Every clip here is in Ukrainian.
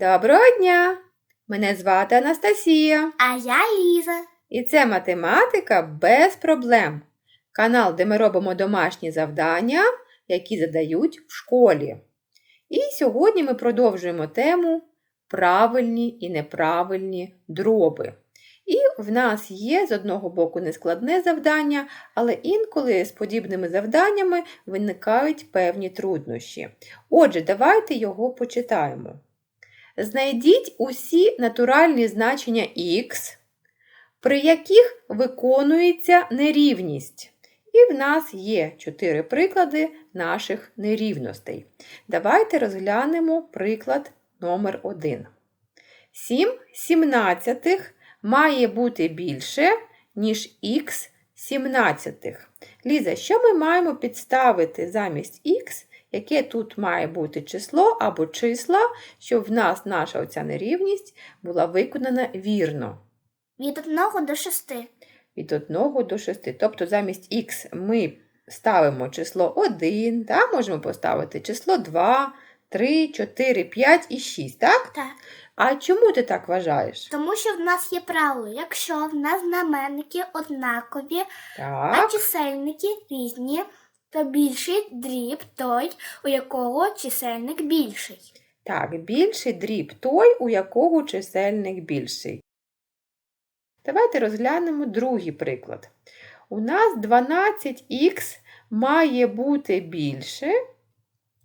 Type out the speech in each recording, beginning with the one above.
Доброго дня! Мене звати Анастасія, А я Ліза. і це математика без проблем. Канал, де ми робимо домашні завдання, які задають в школі. І сьогодні ми продовжуємо тему правильні і неправильні дроби. І в нас є з одного боку нескладне завдання, але інколи з подібними завданнями виникають певні труднощі. Отже, давайте його почитаємо. Знайдіть усі натуральні значення х, при яких виконується нерівність. І в нас є чотири приклади наших нерівностей. Давайте розглянемо приклад номер 1. 7 сімнадцятих має бути більше, ніж х сімнадцятих. Ліза, що ми маємо підставити замість х, яке тут має бути число або числа, щоб в нас наша оця нерівність була виконана вірно. Від 1 до 6. Від 1 до 6. Тобто замість х ми ставимо число 1, да? можемо поставити число 2, 3, 4, 5 і 6, так? Так. А чому ти так вважаєш? Тому що в нас є правило, якщо в нас знаменники однакові, а чисельники різні, то більший дріб той, у якого чисельник більший. так, більший дріб той, у якого чисельник більший. Давайте розглянемо другий приклад. У нас 12х має бути більше,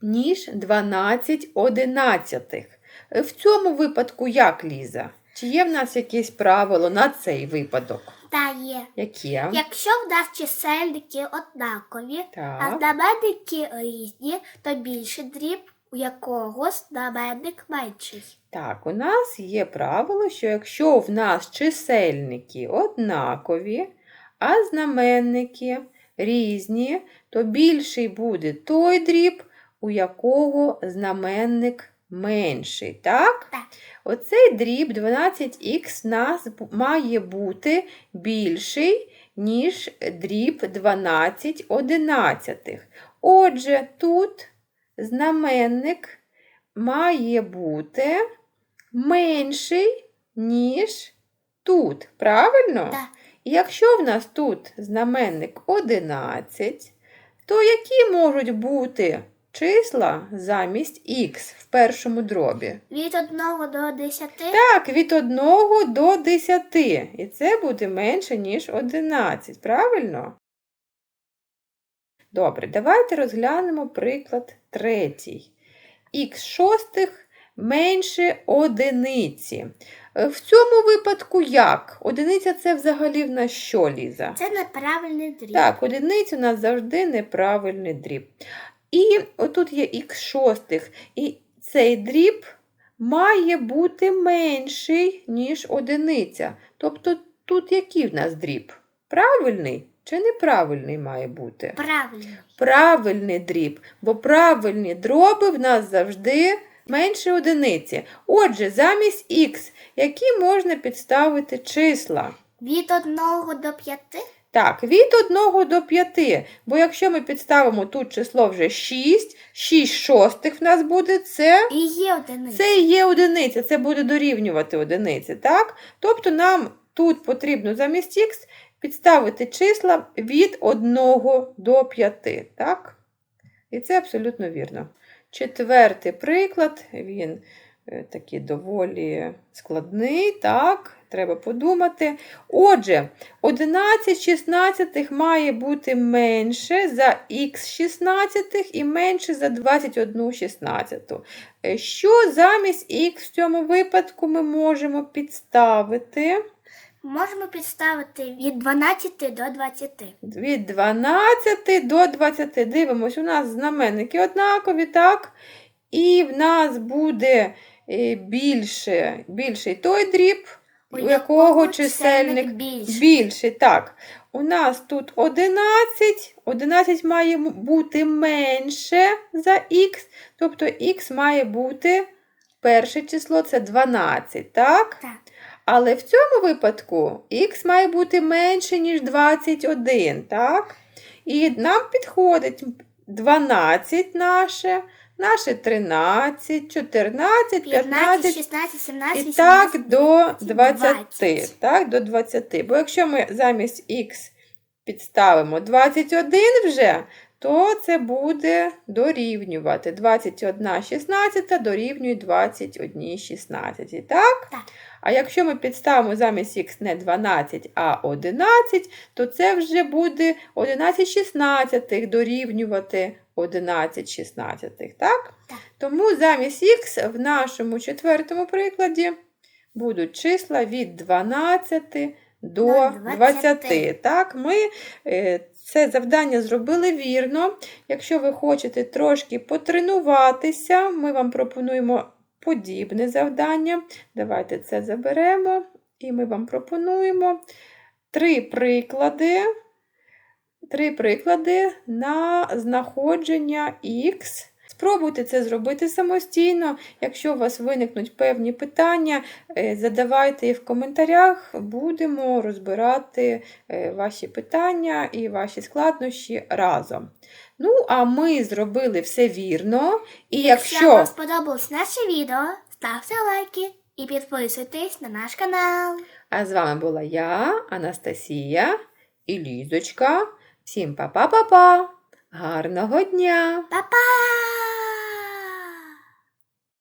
ніж 12 одинадцятих. В цьому випадку як, Ліза? Чи є в нас якесь правило на цей випадок? Та є. Яке? Якщо в нас чисельники однакові, а знаменники різні, то більший дріб, у якого знаменник менший. Так, у нас є правило, що якщо в нас чисельники однакові, а знаменники різні, то більший буде той дріб, у якого знаменник менший. Так? Так. Оцей дріб 12х в нас має бути більший, ніж дріб 12 одинадцятих. Отже, тут знаменник має бути менший, ніж тут. Правильно? Так. І якщо в нас тут знаменник 11, то які можуть бути числа замість х в першому дробі? Від 1 до 10 Так, від 1 до 10. І це буде менше, ніж 11. Правильно? Добре, давайте розглянемо приклад третій. Х шостих менше одиниці. В цьому випадку як? Одиниця це взагалі в нас що, Ліза? це неправильний дріб. Так, одиниця у нас завжди неправильний дріб. І отут є х шостих, і цей дріб має бути менший, ніж одиниця. Тобто тут який в нас дріб? Правильний чи неправильний має бути? Правильний. Правильний дріб, бо правильні дроби в нас завжди менше одиниці. Отже, замість х, які можна підставити числа? Від 1 до 5 Так, від 1 до 5. Бо якщо ми підставимо тут число вже 6, 6 шостих в нас буде це. і є одиниця. Це і є одиниця, це буде дорівнювати одиниці, так? Тобто нам тут потрібно замість х підставити числа від 1 до 5, так? І це абсолютно вірно. Четвертий приклад, він такий доволі складний, так? Треба подумати. Отже, 11 шістнадцятих має бути менше за х шістнадцятих і менше за 21 шістнадцяту. Е, Що замість х в цьому випадку ми можемо підставити? Можемо підставити від 12 до 20. Від 12 до 20. Дивимось, у нас знаменники однакові, так? І в нас буде е, більше, більший той дріб, у якого чисельник більший. більший. Так, у нас тут 11, 11 має бути менше за х, тобто х має бути перше число це 12, так? Так. Але в цьому випадку х має бути менше, ніж 21, так? І нам підходить 12 наше, Наше 13, 14, 15, 15 16, 17, і 18. так до 20. 20. Так, до 20. Бо якщо ми замість х підставимо 21 вже, то це буде дорівнювати. 21 16 дорівнює 21 16. Так? Так. А якщо ми підставимо замість х не 12, а 11, то це вже буде 11 16 дорівнювати 11 16. Так? Так. Тому замість х в нашому четвертому прикладі будуть числа від 12 до До 20. 20. Так, ми е, це завдання зробили вірно. Якщо ви хочете трошки потренуватися, ми вам пропонуємо подібне завдання. Давайте це заберемо, і ми вам пропонуємо три приклади. Три приклади на знаходження х. Спробуйте це зробити самостійно. Якщо у вас виникнуть певні питання, е, задавайте їх в коментарях, будемо розбирати е, ваші питання і ваші складнощі разом. Ну, а ми зробили все вірно. І Якщо якщо вам сподобалось наше відео, ставте лайки і підписуйтесь на наш канал. а з вами була я, Анастасія і Лізочка. Всім па-па-па-па! Гарного дня! Па-па!